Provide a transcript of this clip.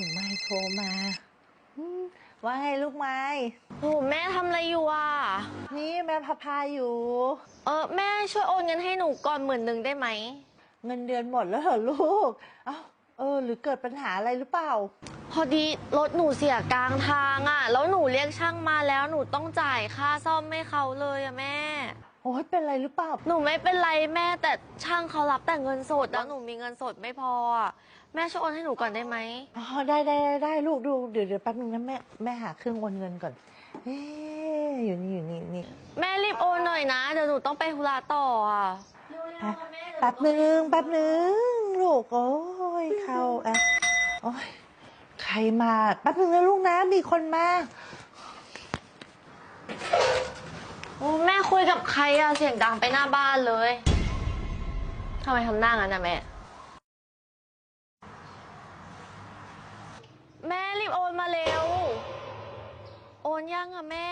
ถึงไม่โทรมาอืมว่าไงลูกไม้โอ้แม่ทำอะไรอยู่อะ นี่แม่พาพาอยู่ เออแม่ช่วยโอนเงินให้หนูก่อนหมื่นหนึ่งได้ไหม เงินเดือนหมดแล้วเหรอลูก เอ้าเออ หรือเกิดปัญหาอะไรหรือเปล่า พอดีรถหนูเสียกลางทางอะ แล้วหนูเรียกช่างมาแล้วหนูต้องจ่ายค่าซ่อมให้เขาเลยอะแม่ โอ้ยเป็นอะไรหรือเปล่า หนูไม่เป็นไรแม่แต่ช่างเขารับแต่เงินสดแล้วหนูมีเงินสดไม่พออะแม่ช่วยโอนให้หนูก่อนได้ไหมอ๋อได้ได้ได้ได้ลูกดูเดี๋ยวเดี๋ยวแป๊บนึงนะแม่แม่หาเครื่องโอนเงินก่อนเอ๊ะอยู่นี่อยู่นี่นี่แม่รีบโอนหน่อยนะเดี๋ยวหนูต้องไปธุระต่ออะแป๊บแป๊บนึงแป๊บนึงลูกโอ้ยเข้าแอปโอ้ยใครมาแป๊บนึงนะลูกนะมีคนมา โอ้แม่คุ ยกับใครอะเสียงดังไปหน้าบ้านเลยทำไมทำหน้างั้นนะแม่ แม่รีบโอนมาเร็ว โอนยังอะแม่